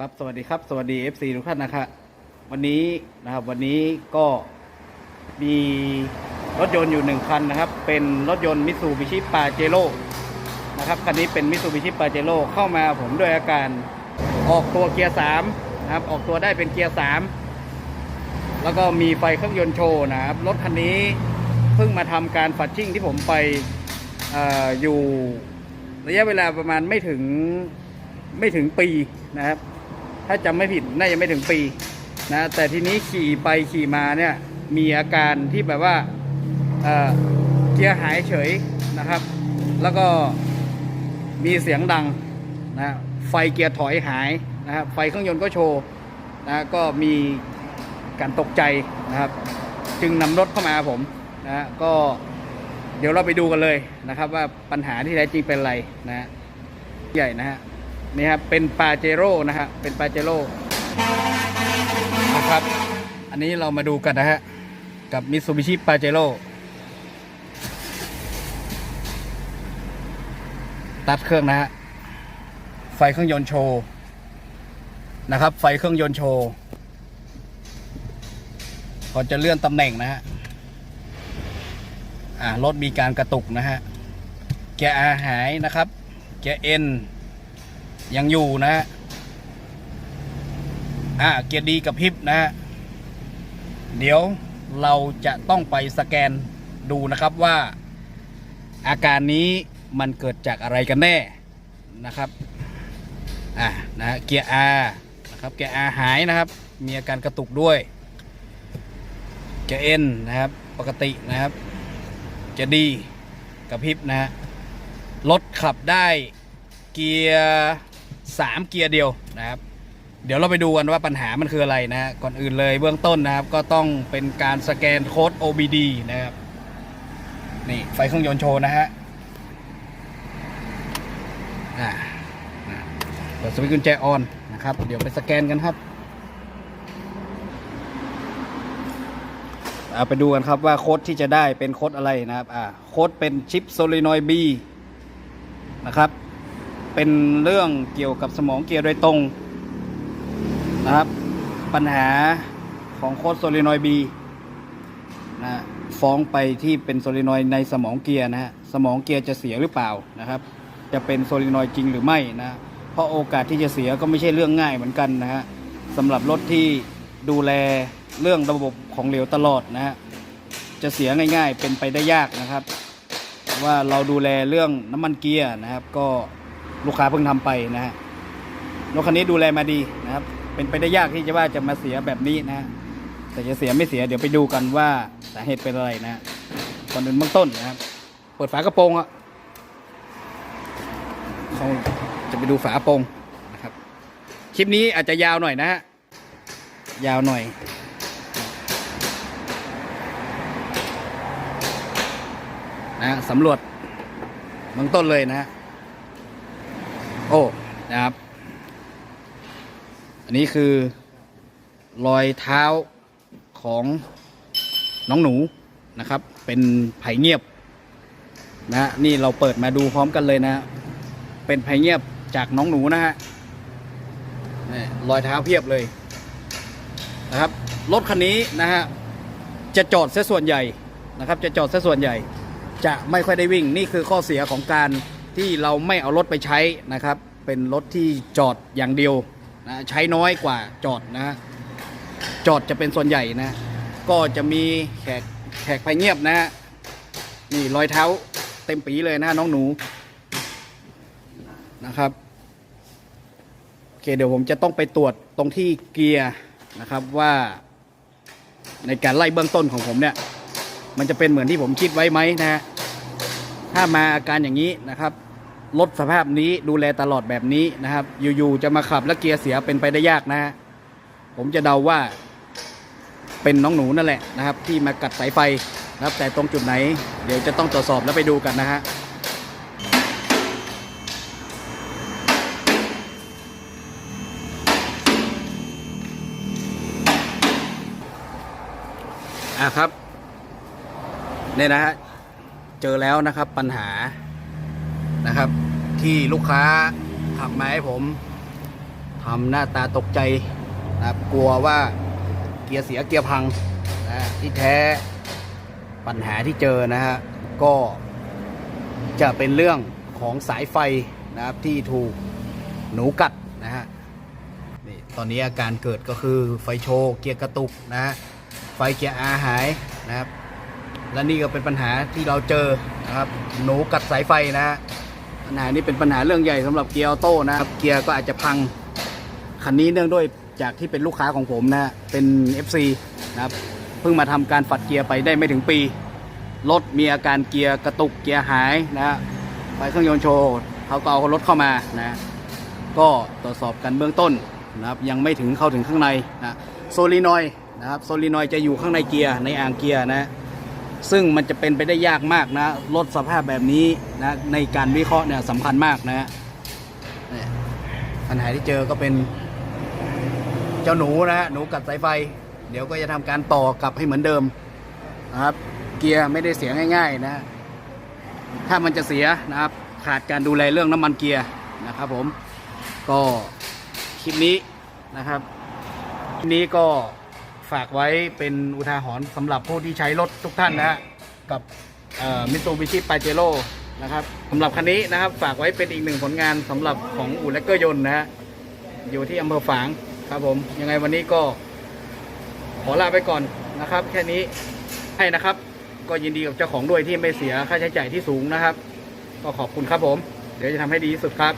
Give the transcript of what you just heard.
ครับสวัสดีครับสวัสดี FC ทุกท่านนะครับวันนี้นะครับวันนี้ก็มีรถยนต์อยู่หนึ่งคันนะครับ เป็นรถยนต์มิ t ซูบิชิปาเจโร่นะครับคันนี้เป็นมิ t ซูบิชิปาเจโร่เข้ามาผมด้วยอาการออกตัวเกียร์สามนะครับ ออกตัวได้เป็นเกียร์สามแล้วก็มีไฟเครื่องยนต์โชว์นะครับรถคันนี้เพิ่งมาทำการฝัดชิ่งที่ผมไปออยู่ระยะเวลาประมาณไม่ถึงไม่ถึงปีนะครับ ถ้าจำไม่ผิดน่าจะไม่ถึงปีนะแต่ทีนี้ขี่ไปขี่มาเนี่ยมีอาการที่แบบว่าเเกียร์หายเฉยนะครับ แล้วก็มีเสียงดังนะไฟเกียร์ถอยหายนะครับไฟเครื่องยนต์ก็โชว์นะก็มีการตกใจนะครับ จึงนำรถเข้ามาผมนะก็เดี๋ยวเราไปดูกันเลยนะครับ ว่าปัญหาที่แท้จริงเป็นอะไรนะฮะใหญ่นะฮะ นี่ครับเป็นปาเจโร่นะฮะเป็นปาเจโร่นะครับอันนี้เรามาดูกันนะฮะกับมิ t ซูบิชิปาเจโร่ตัดเครื่องนะฮะ ไฟเครื่องยนต์โชว์ นะครับ ไฟเครื่องยนต์โชว์ ก่อนจะเลื่อนตำแหน่งนะฮะ อ่ารถมีการกระตุกนะฮะเกียร์อาหายนะครับเกียร์เอ็น ยังอยู่นะฮะอ่าเกียร์ดีกับพิบนะฮะเดี๋ยวเราจะต้องไปสแกนดูนะครับว่า อาการนี้มันเกิดจากอะไรกันแน่นะครับอ่านะฮะเกียร์ R นะครับเกียร์ R หายนะครับ มีอาการกระตุกด้วยเกียร์ N นะครับปกตินะครับเกียร์ดีกับพิบนะฮะรถขับได้เกียร์ สามเกียร์เดียวนะครับ เดี๋ยวเราไปดูกันว่าปัญหามันคืออะไรนะ ก่อนอื่นเลยเบื้องต้นนะครับ ก็ต้องเป็นการสแกนโค้ด OBD นะครับ นี่ไฟเครื่องยนต์โชว์นะฮะอ่านะเปิดสวิตช์กุญแจออนนะครับ เดี๋ยวไปสแกนกันครับเอาไปดูกันครับว่าโค้ดที่จะได้เป็นโค้ดอะไรนะครับ อ่า โค้ดเป็นชิปโซลินอยด์ B นะครับ เป็นเรื่องเกี่ยวกับสมองเกียร์โดยตรงนะครับ ปัญหาของโค้ดโซลินอยด์ B นะฟ้องไปที่เป็นโซลินอยในสมองเกียร์นะฮะสมองเกียร์จะเสียหรือเปล่านะครับ จะเป็นโซลินอยจริงหรือไม่นะเพราะโอกาสที่จะเสียก็ไม่ใช่เรื่องง่ายเหมือนกันนะฮะสำหรับรถที่ดูแลเรื่องระบบของเหลวตลอดนะฮะจะเสียง่าย ๆ เป็นไปได้ยากนะครับ ว่าเราดูแลเรื่องน้ำมันเกียร์นะครับ ก็ ลูกค้าเพิ่งทำไปนะฮะรถคันนี้ดูแลมาดีนะครับ เป็นไปได้ยากที่จะว่าจะมาเสียแบบนี้นะแต่จะเสียไม่เสียเดี๋ยวไปดูกันว่าสาเหตุเป็นอะไรนะก่อนอื่นเบื้องต้นนะครับเปิดฝากระโปรงอะเขาจะไปดูฝากระโปรงนะครับ คลิปนี้อาจจะยาวหน่อยนะฮะยาวหน่อยนะฮะสำรวจเบื้องต้นเลยนะฮะ โอ้นะครับ อันนี้คือรอยเท้าของน้องหนูนะครับ เป็นไผ่เงียบนะฮะนี่เราเปิดมาดูพร้อมกันเลยนะฮะเป็นไผ่เงียบจากน้องหนูนะฮะนี่รอยเท้าเพียบเลยนะครับรถคันนี้นะฮะจะจอดเสียส่วนใหญ่นะครับ จะจอดเสียส่วนใหญ่ จะไม่ค่อยได้วิ่งนี่คือข้อเสียของการ ที่เราไม่เอารถไปใช้นะครับ เป็นรถที่จอดอย่างเดียวนะใช้น้อยกว่าจอดนะ จอดจะเป็นส่วนใหญ่นะ ก็จะมีแขกแขกไปเงียบนะฮะนี่รอยเท้าเต็มปีเลยนะน้องหนูนะครับโอเคเดี๋ยวผมจะต้องไปตรวจตรงที่เกียร์นะครับว่าในการไล่เบื้องต้นของผมเนี่ย มันจะเป็นเหมือนที่ผมคิดไว้ไหมนะฮะ ถ้ามาอาการอย่างนี้นะครับรถสภาพนี้ดูแลตลอดแบบนี้นะครับ อยู่ๆจะมาขับแล้วเกียร์เสียเป็นไปได้ยากนะฮะผมจะเดาว่า เป็นน้องหนูนั่นแหละนะครับ ที่มากัดสายไฟนะครับ แต่ตรงจุดไหน เดี๋ยวจะต้องตรวจสอบแล้วไปดูกันนะฮะอะครับเนี่ยนะฮะ เจอแล้วนะครับปัญหานะครับ ที่ลูกค้าขับมาให้ผมทำหน้าตาตกใจนะครับกลัวว่าเกียร์เสียเกียร์พังนะที่แท้ปัญหาที่เจอนะฮะก็จะเป็นเรื่องของสายไฟนะครับที่ถูกหนูกัดนะฮะนี่ตอนนี้อาการเกิดก็คือไฟโชว์เกียร์กระตุกนะฮะไฟเกียร์อาหายนะครับ และนี่ก็เป็นปัญหาที่เราเจอนะครับหนูกัดสายไฟนะฮะปัญหานี้เป็นปัญหาเรื่องใหญ่สำหรับเกียร์ออโต้นะครับเกียร์ก็อาจจะพังคันนี้เนื่องด้วยจากที่เป็นลูกค้าของผมนะฮะเป็น FC นะครับเพิ่งมาทำการฝัดเกียร์ไปได้ไม่ถึงปีรถมีอาการเกียร์กระตุกเกียร์หายนะฮะไฟเครื่องยนต์โชว์เขาก็เอารถเข้ามานะก็ตรวจสอบกันเบื้องต้นนะครับยังไม่ถึงเข้าถึงข้างในนะโซลีนอยด์นะครับโซลีนอยด์จะอยู่ข้างในเกียร์ในอ่างเกียร์นะ ซึ่งมันจะเป็นไปได้ยากมากนะรถสภาพแบบนี้นะในการวิเคราะห์เนี่ยสำคัญมากนะฮะเนี่ยปัญหาที่เจอก็เป็นเจ้าหนูนะฮะหนูกัดสายไฟ เดี๋ยวก็จะทำการต่อกลับให้เหมือนเดิมนะครับ เกียร์ไม่ได้เสียง่ายๆนะ ถ้ามันจะเสียนะครับ ขาดการดูแลเรื่องน้ำมันเกียร์นะครับ ผมก็คลิปนี้นะครับคลิปนี้ก็ ฝากไว้เป็นอุทาหรณ์สำหรับผู้ที่ใช้รถทุกท่านนะฮะกับมิตซูบิชิปาเจโร่นะครับสำหรับคันนี้นะครับฝากไว้เป็นอีกหนึ่งผลงานสำหรับของอู่และเกอร์ยนต์นะฮะอยู่ที่อำเภอฝางครับผมยังไงวันนี้ก็ ขอลาไปก่อนนะครับ แค่นี้ให้นะครับ ก็ยินดีกับเจ้าของด้วยที่ไม่เสียค่าใช้จ่ายที่สูงนะครับ ก็ขอบคุณครับผม เดี๋ยวจะทำให้ดีที่สุดครับ